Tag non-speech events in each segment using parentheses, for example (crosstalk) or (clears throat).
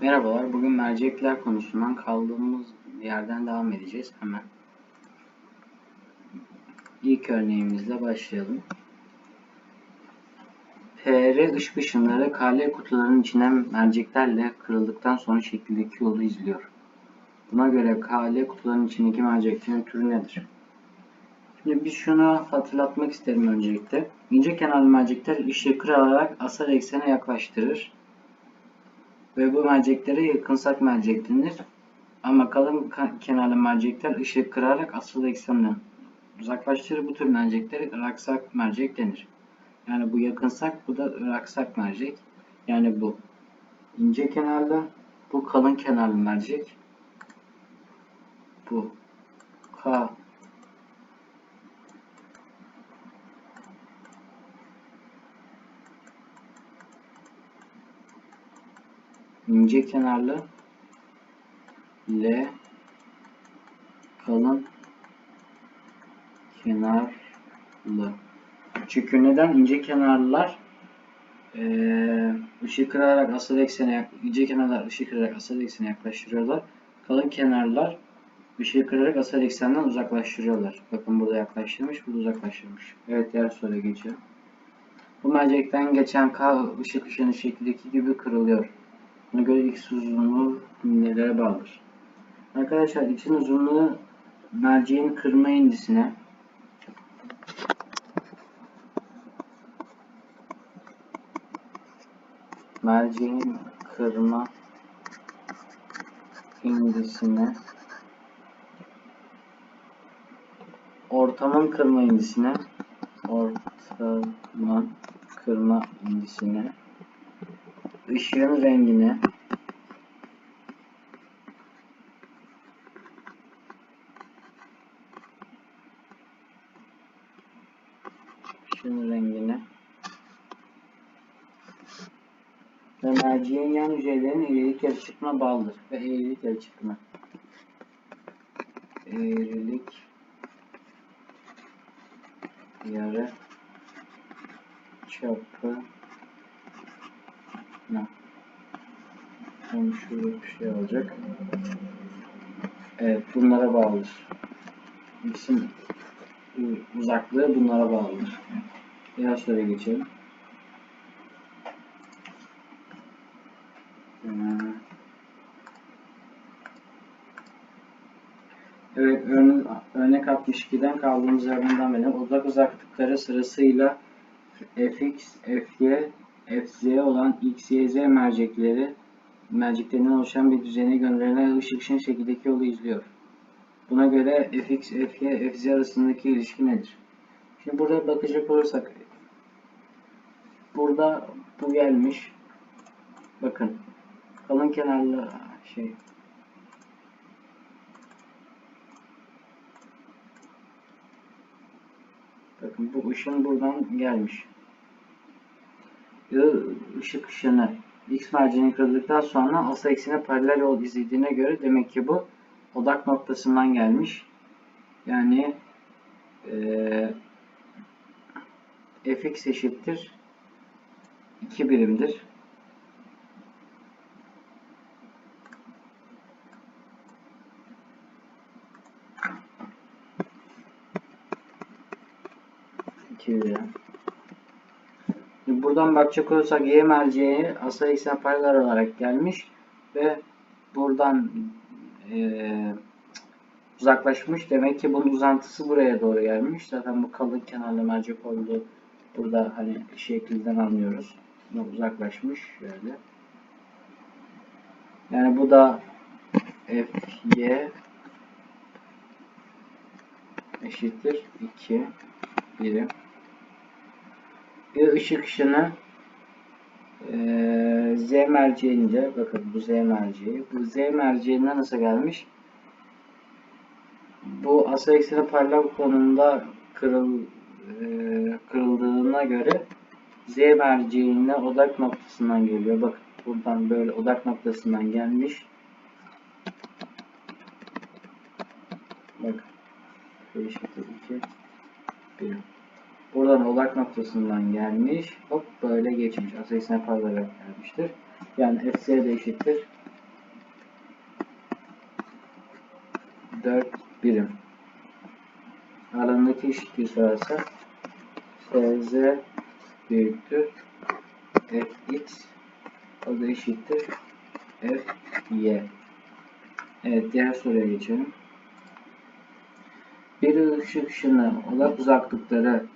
Merhabalar, bugün mercekler konusundan kaldığımız yerden devam edeceğiz hemen. İlk örneğimizle başlayalım. PR ışık ışınları KL kutularının içinden merceklerle kırıldıktan sonra şekildeki yolu izliyor. Buna göre KL kutularının içindeki merceklerin türü nedir? Şimdi biz şunu hatırlatmak isterim öncelikle. İnce kenarlı mercekler ışığı kırarak asal eksene yaklaştırır ve bu merceklere yakınsak mercek denir. Ama kalın kenarlı mercekler ışığı kırarak asıl eksenden uzaklaştırır. Bu tür merceklere ıraksak mercek denir. Yani bu yakınsak bu da ıraksak mercek. Yani bu ince kenarlı, bu kalın kenarlı mercek. Bu K ince kenarlı L kalın kenarlı. Çünkü neden ince kenarlılar ee, ışığı kırarak asal eksene ince kenarlar ışığı kırarak asal eksene yaklaştırıyorlar. Kalın kenarlar ışığı kırarak asal eksenden uzaklaştırıyorlar. Bakın burada yaklaştırmış, burada uzaklaştırmış. Evet diğer soruya geçiyorum. Bu mercekten geçen K ışık ışını şeklindeki gibi kırılıyor. Buna göre x uzunluğu nelere bağlıdır? Arkadaşlar x'in uzunluğu merceğin kırma indisine merceğin kırma indisine ortamın kırma indisine ortamın kırma indisine ışığın rengine ışığın rengine ve merceğin yan yüzeylerin eğrilik yarıçıkma bağlıdır ve eğrilik yarıçıkma eğrilik yarı çapı ne? Hem şurada bir şey olacak. Evet bunlara bağlıdır. İkisinin uzaklığı bunlara bağlıdır. Diğer soruya geçelim. Evet örne örnek 62'den kaldığımız yerden edelim. Odak uzaklıkları sırasıyla fx, fy, fz olan x, y, z mercekleri merceklerinden oluşan bir düzene gönderilen ışık ışın şekildeki yolu izliyor. Buna göre fx, fy, fz arasındaki ilişki nedir? Şimdi burada bakacak olursak burada bu gelmiş. Bakın kalın kenarlı şey Bakın bu ışın buradan gelmiş. Işık ışını X merceğini kırıldıktan sonra asa eksene paralel yol izlediğine göre demek ki bu odak noktasından gelmiş. Yani e, fx eşittir 2 birimdir. birim. Buradan bakacak olursak Y merceği asal eksen paralel olarak gelmiş ve buradan e, uzaklaşmış. Demek ki bunun uzantısı buraya doğru gelmiş. Zaten bu kalın kenarlı mercek olduğu burada hani şekilden anlıyoruz. Buna uzaklaşmış şöyle. Yani bu da Fy eşittir 2 birim bir ışık ışını e, Z merceğince bakın bu Z merceği bu Z merceğinden nasıl gelmiş bu asal eksene paralel konumda kırıl, e, kırıldığına göre Z merceğine odak noktasından geliyor. Bak buradan böyle odak noktasından gelmiş. Bak. Eşittir 2 1 Buradan odak noktasından gelmiş. Hop böyle geçmiş. Asayisine paralel gelmiştir. Yani fs de eşittir. 4 birim. Aralarındaki eşitliği sorarsa fz büyüktür fx o da eşittir fy. Evet diğer soruya geçelim. Bir ışık şını odak uzaklıkları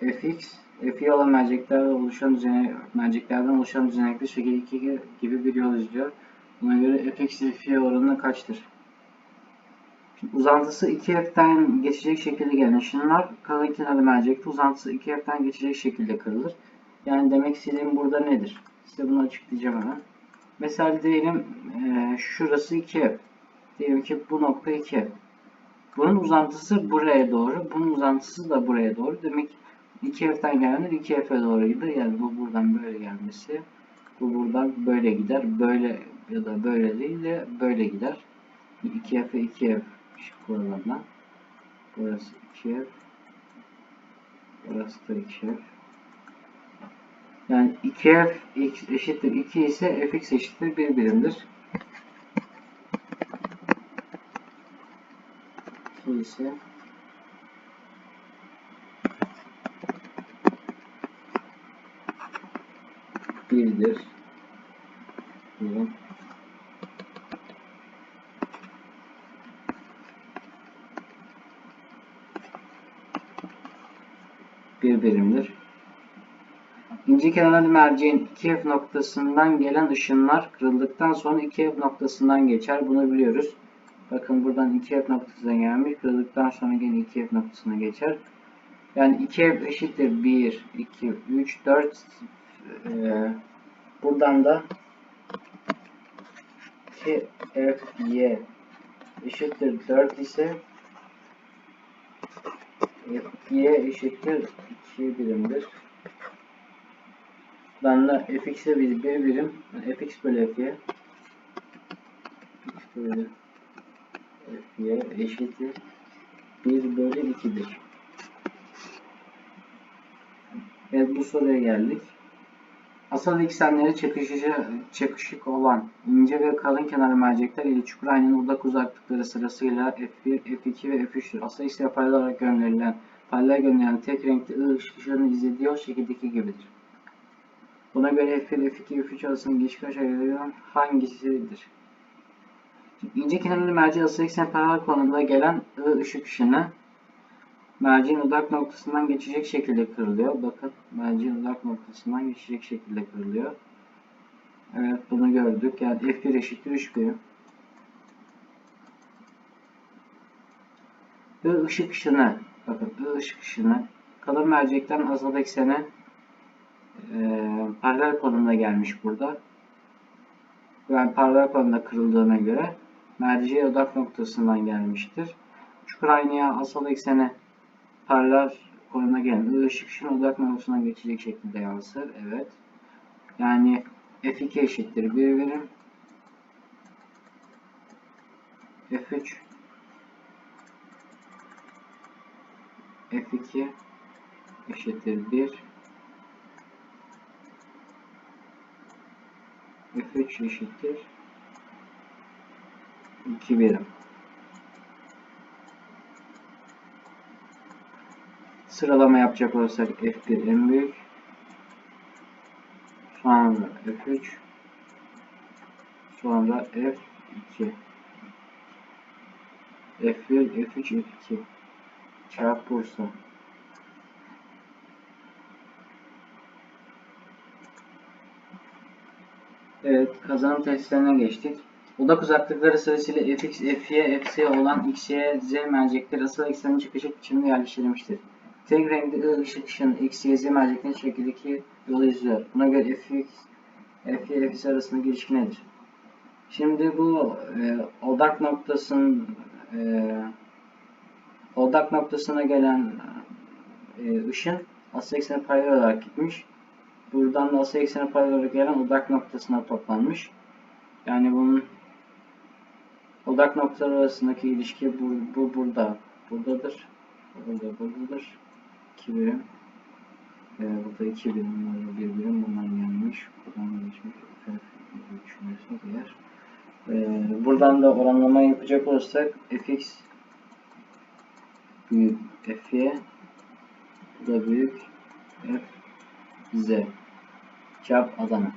fx, fi olan merceklerden oluşan düzene, merceklerden oluşan düzenekli şekil 2 gibi bir yol izliyor. Buna göre fx fi oranı kaçtır? Şimdi uzantısı 2f'ten geçecek şekilde gelen ışınlar kalın kenarlı mercekte uzantısı 2f'ten geçecek şekilde kırılır. Yani demek istediğim burada nedir? Size bunu açıklayacağım hemen. Mesela diyelim e, şurası 2f. Diyelim ki bu nokta 2f. Bunun uzantısı buraya doğru. Bunun uzantısı da buraya doğru. Demek 2f'ten gelenler 2f'e doğru gider. Yani bu buradan böyle gelmesi. Bu buradan böyle gider. Böyle ya da böyle değil de böyle gider. 2f'e 2f kurallarına. Burası 2f. Burası da 2f. Yani 2f x eşittir 2 ise fx eşittir 1 birimdir. 2 ise birdir. Birim. Bir birimdir. İnce kenarlı merceğin 2F noktasından gelen ışınlar kırıldıktan sonra 2F noktasından geçer. Bunu biliyoruz. Bakın buradan 2F noktasına gelmiş. Kırıldıktan sonra yine 2F noktasına geçer. Yani 2F eşittir 1, 2, 3, 4. Ee, buradan da 2FY eşittir 4 ise FY eşittir 2 birimdir. Buradan da fx'e biz bir birim yani fx bölü fy x bölü fy eşittir 1 bölü 2'dir. Evet bu soruya geldik. Asal eksenleri çakışıcı, çakışık olan ince ve kalın kenar mercekler ile çukur aynanın odak uzaklıkları sırasıyla F1, F2 ve F3'tür. Asal eksenleri paralel olarak gönderilen, paralel gönderilen tek renkli ışık ışığının izlediği o şekildeki gibidir. Buna göre F1, F2, F3 arasında geçik aşağıdan hangisidir? Şimdi ince kenarlı merceği asıl eksen paralel konumda gelen ışık ışını merceğin odak noktasından geçecek şekilde kırılıyor. Bakın merceğin odak noktasından geçecek şekilde kırılıyor. Evet bunu gördük. Yani F1 eşittir 3 birim. I ışık ışını bakın ışık ışını kalın mercekten azal eksene e, paralel konumda gelmiş burada. Yani paralel konumda kırıldığına göre merceğe odak noktasından gelmiştir. Çukur aynaya asal eksene paralel konumda gelen ışık ışığın odak noktasından geçecek şekilde yansır. Evet. Yani F2 eşittir 1 birim. F3 F2 eşittir 1 F3 eşittir 2 birim. Sıralama yapacak olursak F1 en büyük. Sonra F3. Sonra F2. F1, F3, F2. Çarp Bursa. Evet, kazanım testlerine geçtik. Odak uzaklıkları sırasıyla fx, fy, fz olan x, y, z mercekleri asıl eksenin çıkışık biçiminde yerleştirilmiştir. Tek renkli ışık ışığının x, y, z merceklerinin şekildeki yolu izliyor. Buna göre fx, fy, fz arasındaki ilişki nedir? Şimdi bu e, odak noktasının e, odak noktasına gelen e, ışın asıl eksene paralel olarak gitmiş. Buradan da asıl eksene paralel olarak gelen odak noktasına toplanmış. Yani bunun odak noktaları arasındaki ilişki bu, bu burada. Buradadır. Burada buradadır. 2 birim. Ee, burada 2 birim. Burada 1 birim. Bundan gelmiş. Buradan geçmiş. F düşünüyorsunuz eğer. Ee, buradan da oranlama yapacak olursak fx büyük fy bu da büyük f z çarp Adana.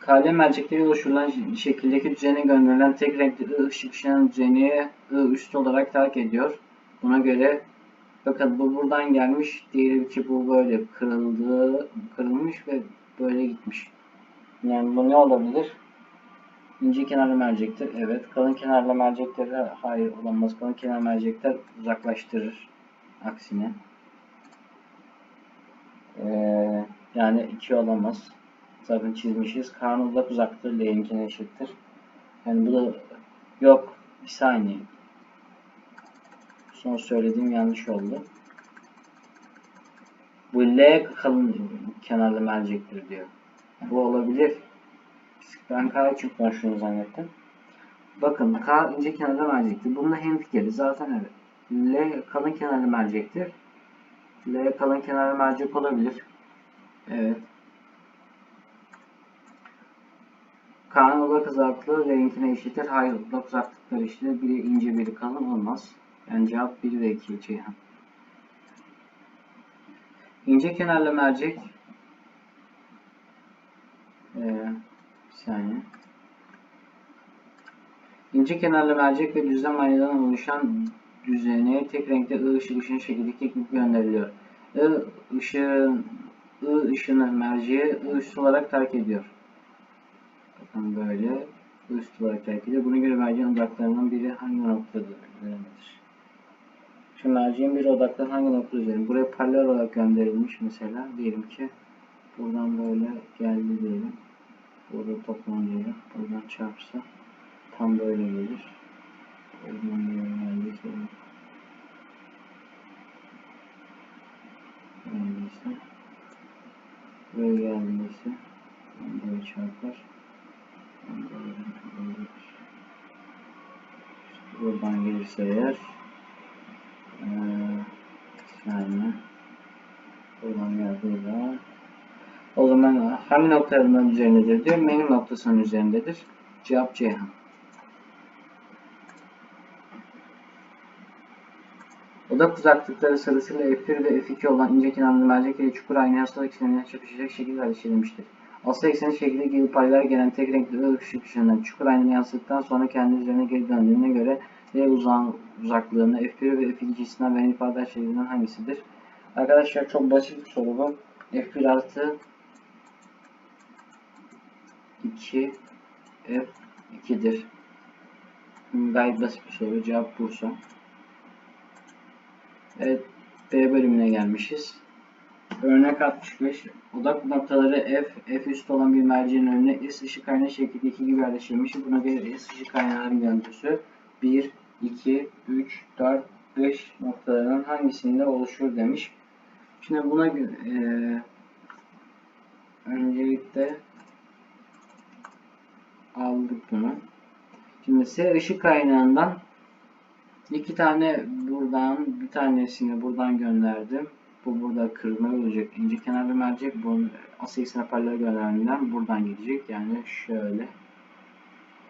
KL mercekleriyle oluşturulan şekildeki düzene gönderilen tek renkli ışık ışığının düzeni I üstü olarak terk ediyor. Buna göre bakın bu buradan gelmiş. Diğeri ki bu böyle kırıldı, kırılmış ve böyle gitmiş. Yani bu ne olabilir? İnce kenarlı mercektir. Evet. Kalın kenarlı mercekleri hayır olamaz. Kalın kenar mercekler uzaklaştırır. Aksine. Ee, yani 2 olamaz. Zaten çizmişiz. Kaan uzak uzaktır. L'ninkine eşittir. Yani bu da yok. Bir saniye. Son söylediğim yanlış oldu. Bu L kalın kenarlı mercektir diyor. Bu olabilir. Ben K için konuştuğunu zannettim. Bakın K ince kenarlı mercektir. Bununla hemfikiriz. Zaten evet. L kalın kenarlı mercektir. L kalın kenarlı mercek olabilir. Evet. K'nın odak uzaklığı L'ninkine eşittir. Hayır odak uzaklıkları eşittir. Biri ince biri kalın olmaz. Yani cevap 1 ve 2 Ceyhan. İnce kenarlı mercek ee, bir saniye. İnce kenarlı mercek ve düzlem aynadan oluşan düzene tek renkte I ışığı ışığın şekildeki gibi gönderiliyor. I ışığın I ışını merceğe I üstü olarak terk ediyor. Bakın böyle I üstü olarak terk ediyor. Buna göre merceğin odaklarından biri hangi noktada üzerindedir? Şimdi merceğin bir odakları hangi nokta üzerinde? Buraya paralel olarak gönderilmiş mesela. Diyelim ki buradan böyle geldi diyelim. Burada toplam diyelim. Buradan çarpsa tam böyle gelir. Buradan böyle geldiyse geldiyse böyle geldiyse böyle çarpar. Buradan gelirse eğer ee, yani zaman o zaman hangi noktalarından üzerindedir diyor. Benim noktasının üzerindedir. Cevap Ceyhan. Odak uzaklıkları sırasıyla F1 ve F2 olan ince kenarlı mercek ile çukur aynı asal eksenine çakışacak şekilde ateşlenmiştir. Asal ekseni şekilde gibi paylar gelen tek renkli ışık ışığından çukur aynını yansıttıktan sonra kendi üzerine geri döndüğüne göre L uzağın uzaklığını F1 ve F2 cinsinden veren ifade şeklinden hangisidir? Arkadaşlar çok basit bir soru bu. F1 artı 2 F2'dir. Gayet basit bir soru. Cevap Bursa. Evet. B bölümüne gelmişiz. Örnek 65. Odak noktaları F, F üstü olan bir merceğin önüne S ışık kaynağı şeklindeki gibi yerleştirilmiş. Buna göre S ışık kaynağının görüntüsü 1, 2, 3, 4, 5 noktalarının hangisinde oluşur demiş. Şimdi buna e, öncelikle aldık bunu. Şimdi S ışık kaynağından iki tane buradan bir tanesini buradan gönderdim. Bu burada kırmızı olacak. ince kenarlı mercek. Bunun asıl paralel gönderdiğinden buradan gidecek. Yani şöyle.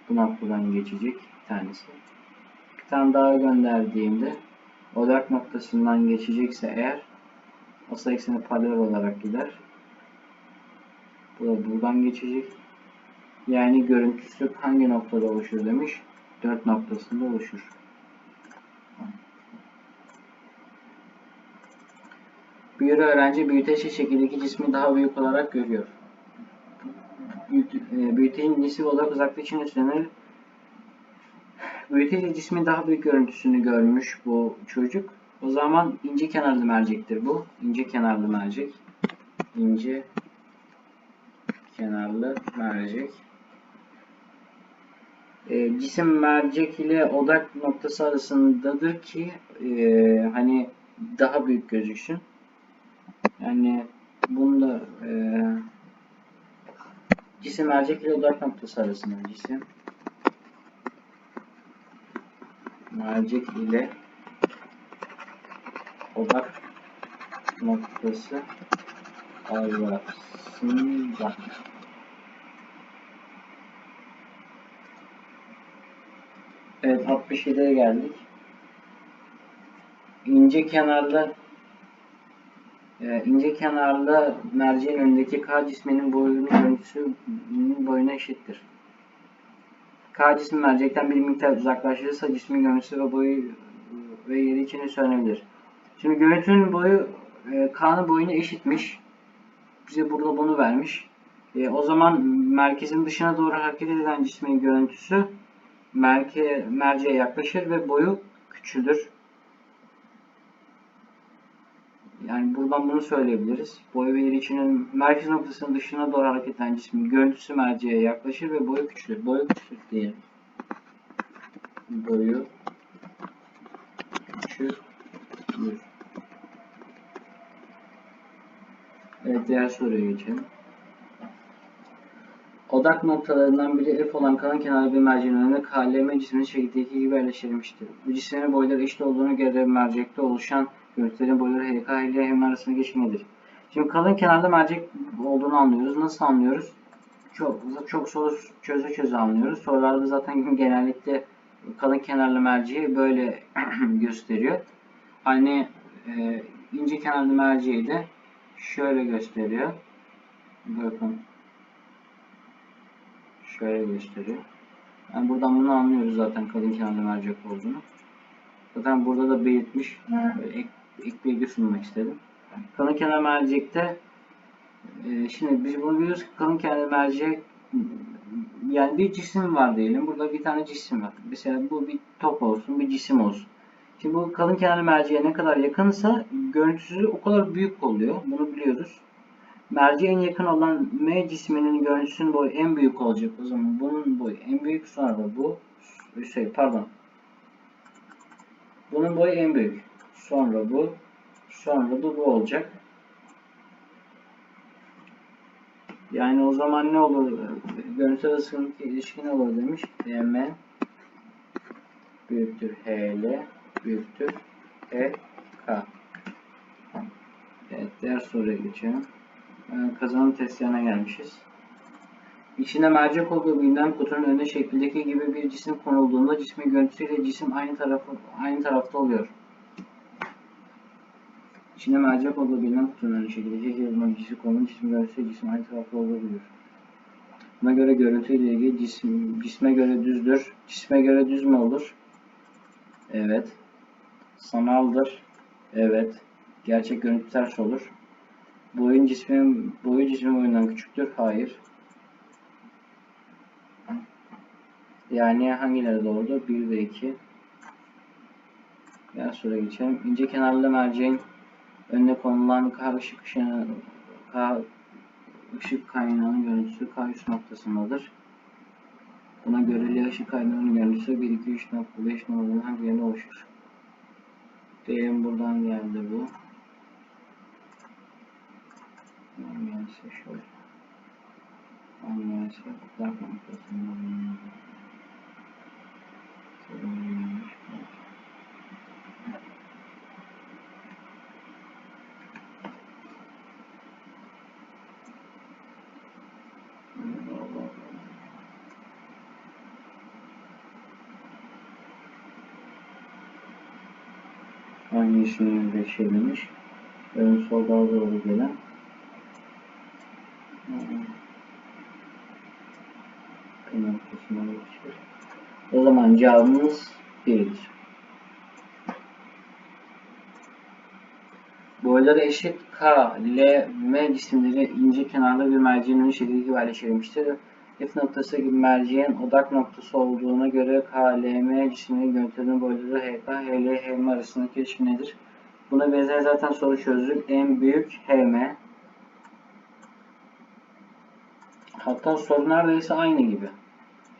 Buna buradan geçecek bir tanesi. Bir tane daha gönderdiğimde odak noktasından geçecekse eğer asıl eksene paralel olarak gider. Bu da buradan geçecek. Yani görüntüsü hangi noktada oluşur demiş. 4 noktasında oluşur. Bir öğrenci büyüteçli şekildeki cismi daha büyük olarak görüyor. e, Büyüteğin cisim odak uzaklığı için üstlenir. Büyüteçli cismin daha büyük görüntüsünü görmüş bu çocuk. O zaman ince kenarlı mercektir bu. İnce kenarlı mercek. İnce kenarlı mercek. E, cisim mercek ile odak noktası arasındadır ki e, hani daha büyük gözüksün. Yani bunda e, cisim mercek ile odak noktası arasında cisim mercek ile odak noktası arasında Evet 67'ye geldik. İnce kenarlı e, ince kenarlı merceğin önündeki K cisminin boyunun görüntüsünün boyuna eşittir. K cismi mercekten bir miktar uzaklaşırsa cismin görüntüsü ve boyu ve yeri içinde söylenebilir. Şimdi görüntünün boyu e, K'nın boyuna eşitmiş. Bize burada bunu vermiş. E, o zaman merkezin dışına doğru hareket eden cismin görüntüsü merke, merceğe yaklaşır ve boyu küçülür. Yani buradan bunu söyleyebiliriz. Boyu içinin merkez noktasının dışına doğru hareket eden cismin görüntüsü merceğe yaklaşır ve boyu küçülür. Boyu küçülür diyelim. Boyu küçülür. Evet diğer soruya geçelim. Odak noktalarından biri F olan kalın kenarlı bir merceğin önüne KLM cisminin şekildeki gibi yerleştirilmiştir. Bu cisimlerin boyları eşit olduğuna göre mercekte oluşan görüntülerin boyları HK ile HM arasında geçmedir. Şimdi kalın kenarlı mercek olduğunu anlıyoruz. Nasıl anlıyoruz? Çok çok soru çöze çöze anlıyoruz. Sorularda zaten (laughs) genellikle kalın kenarlı merceği böyle (clears throat) gösteriyor. Hani e, ince kenarlı merceği de şöyle gösteriyor. Bakın şöyle gösteriyor. Yani buradan bunu anlıyoruz zaten kalın kenarlı mercek olduğunu. Zaten burada da belirtmiş. Ek, ek bilgi sunmak istedim. Kalın kenar mercekte e, şimdi biz bunu biliyoruz ki kalın kenar mercek yani bir cisim var diyelim. Burada bir tane cisim var. Mesela bu bir top olsun, bir cisim olsun. Şimdi bu kalın kenar merceğe ne kadar yakınsa görüntüsü o kadar büyük oluyor. Bunu biliyoruz. Merceğe en yakın olan M cisminin görüntüsünün boyu en büyük olacak o zaman. Bunun boyu en büyük sonra bu şey pardon. Bunun boyu en büyük. Sonra bu. Sonra da bu olacak. Yani o zaman ne olur? Görüntü arasındaki ilişki ne olur demiş. M büyüktür HL büyüktür EK. Evet diğer soruya geçelim. Ee, kazanım testlerine gelmişiz. İçinde mercek olduğu bilinen kutunun önüne şekildeki gibi bir cisim konulduğunda cismin görüntüsüyle cisim aynı tarafı aynı tarafta oluyor. İçinde mercek olduğu bilinen kutunun önüne şekildeki gibi bir cisim konulduğunda cismin görüntüsüyle cisim aynı tarafta olabiliyor. Buna göre görüntüyle ilgili cisim, cisme göre düzdür. Cisme göre düz mü olur? Evet. Sanaldır. Evet. Gerçek görüntü ters olur. Boyun cismin boyu cismin boyundan küçüktür. Hayır. Yani hangileri doğrudur? 1 ve 2. Diğer soruya geçelim. İnce kenarlı merceğin önüne konulan K ışık ışığına K ışık kaynağının görüntüsü K noktasındadır. Buna göre L ışık kaynağının görüntüsü 1, 2, 3 nokta 5 numaralı hangi yerine oluşur? Diyelim buradan geldi bu. Olmayansa şöyle. Olmayansa odak noktasında bulunmalı. Hangisini de demiş? Ön solda doğru gelen noktasına ulaşır. O zaman cevabımız 1'dir. Boyları eşit K, L, M cisimleri ince kenarlı bir merceğin ön şekli gibi yerleştirilmiştir. F noktası gibi merceğin odak noktası olduğuna göre K, L, M cisimleri görüntülerinin boyları HK, HL, HM arasındaki ilişki nedir? Buna benzer zaten soru çözdük. En büyük HM. Hatta soru neredeyse aynı gibi.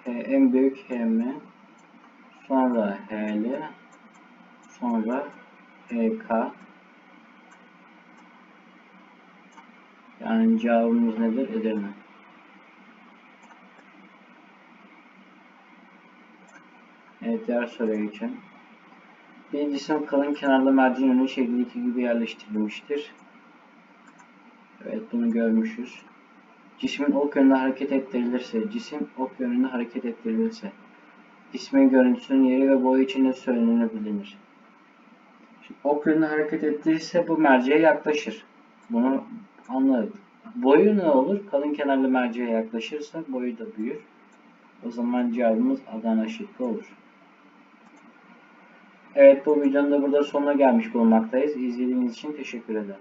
En büyük HM. Sonra HL. Sonra HK. Yani cevabımız nedir? Edirne. Evet diğer soruya geçelim. Bir cisim kalın kenarlı merceğin önü şekildeki gibi yerleştirilmiştir. Evet bunu görmüşüz. Cismin ok yönünde hareket ettirilirse, cisim ok yönünde hareket ettirilirse. ismin görüntüsünün yeri ve boyu için ne söylenebilir? Şimdi ok yönünü hareket ettirirse bu merceğe yaklaşır. Bunu anladık. Boyu ne olur? Kalın kenarlı merceğe yaklaşırsa boyu da büyür. O zaman cevabımız Adana şıkkı olur. Evet bu videonun da burada sonuna gelmiş bulunmaktayız. İzlediğiniz için teşekkür ederim.